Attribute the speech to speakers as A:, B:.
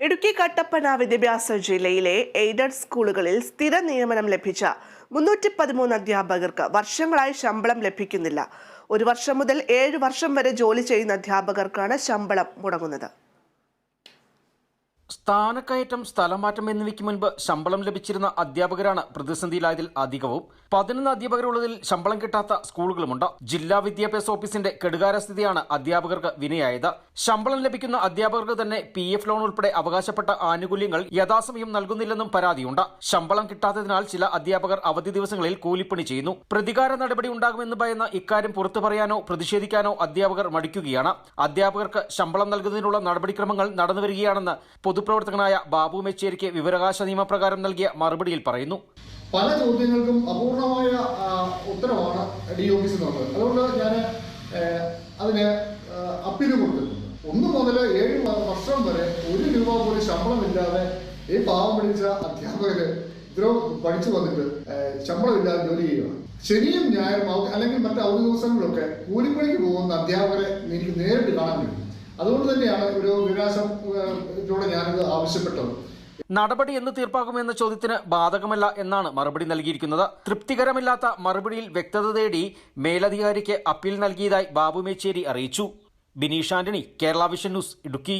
A: ഇടുക്കി കട്ടപ്പന വിദ്യാഭ്യാസ ജില്ലയിലെ എയ്ഡഡ് സ്കൂളുകളിൽ സ്ഥിര നിയമനം ലഭിച്ച മുന്നൂറ്റി പതിമൂന്ന് അധ്യാപകർക്ക് വർഷങ്ങളായി ശമ്പളം ലഭിക്കുന്നില്ല. ഒരു വർഷം മുതൽ ഏഴ് വർഷം വരെ ജോലി ചെയ്യുന്ന അധ്യാപകർക്കാണ് ശമ്പളം മുടങ്ങുന്നത്.
B: സ്ഥാനക്കയറ്റം സ്ഥലമാറ്റം എന്നിവയ്ക്ക് മുൻപ് ശമ്പളം ലഭിച്ചിരുന്ന അധ്യാപകരാണ് പ്രതിസന്ധിയിലായതിൽ അധികവും. പതിനൊന്ന് അധ്യാപകരുള്ളതിൽ ശമ്പളം കിട്ടാത്ത സ്കൂളുകളുമുണ്ട്. ജില്ലാ വിദ്യാഭ്യാസ ഓഫീസിന്റെ കെടുകാരസ്ഥിതിയാണ് അധ്യാപകർക്ക് വിനയായത്. ശമ്പളം ലഭിക്കുന്ന അധ്യാപകർക്ക് തന്നെ പി എഫ് ലോൺ ഉൾപ്പെടെ അവകാശപ്പെട്ട ആനുകൂല്യങ്ങൾ യഥാസമയം നൽകുന്നില്ലെന്നും പരാതിയുണ്ട്. ശമ്പളം കിട്ടാത്തതിനാൽ ചില അധ്യാപകർ അവധി ദിവസങ്ങളിൽ കൂലിപ്പണി ചെയ്യുന്നു. പ്രതികാര നടപടി ഉണ്ടാകുമെന്ന് ഭയന്ന ഇക്കാര്യം പുറത്തു പറയാനോ പ്രതിഷേധിക്കാനോ അധ്യാപകർ മടിക്കുകയാണ്. അധ്യാപകർക്ക് ശമ്പളം നൽകുന്നതിനുള്ള നടപടിക്രമങ്ങൾ നടന്നുവരികയാണെന്ന് പൊതുപ്രവർത്തകനായ ബാബു മെച്ചേരിക്ക് വിവരാവകാശ നിയമപ്രകാരം നൽകിയ മറുപടിയിൽ പറയുന്നു.
C: പല ചോദ്യങ്ങൾക്കും അപൂർണമായ ഉത്തരവാണ് ഡി ഓഫീസ് എന്നുള്ളത് അതുകൊണ്ട് ഞാൻ അതിന് അപ്പീൽ കൊടുത്തിട്ടുണ്ട്. ഒന്ന് മുതൽ ഏഴ് വർഷം വരെ ഒരു രൂപ പോലും ശമ്പളമില്ലാതെ ഈ പാവം പിടിച്ച അധ്യാപകര് ഇത്രയും പഠിച്ചു വന്നിട്ട് ശമ്പളമില്ലാതെ ജോലി ചെയ്യുകയാണ് ശനിയും ഞായറും അല്ലെങ്കിൽ മറ്റ് അവധി കൂലിപ്പണിക്ക് പോകുന്ന അധ്യാപകരെ എനിക്ക് നേരിട്ട് കാണാൻ കഴിയും അതുകൊണ്ട് തന്നെയാണ് ഒരു ഞാനത് ഞാനിത് ആവശ്യപ്പെട്ടത്.
B: നടപടി എന്ന് തീർപ്പാകുമെന്ന ചോദ്യത്തിന് ബാധകമല്ല എന്നാണ് മറുപടി നൽകിയിരിക്കുന്നത്. തൃപ്തികരമില്ലാത്ത മറുപടിയിൽ വ്യക്തത തേടി മേലധികാരിക്ക് അപ്പീൽ നൽകിയതായി ബാബു മേച്ചേരി അറിയിച്ചു. Bineesh Antony Kerala vision news Idukki.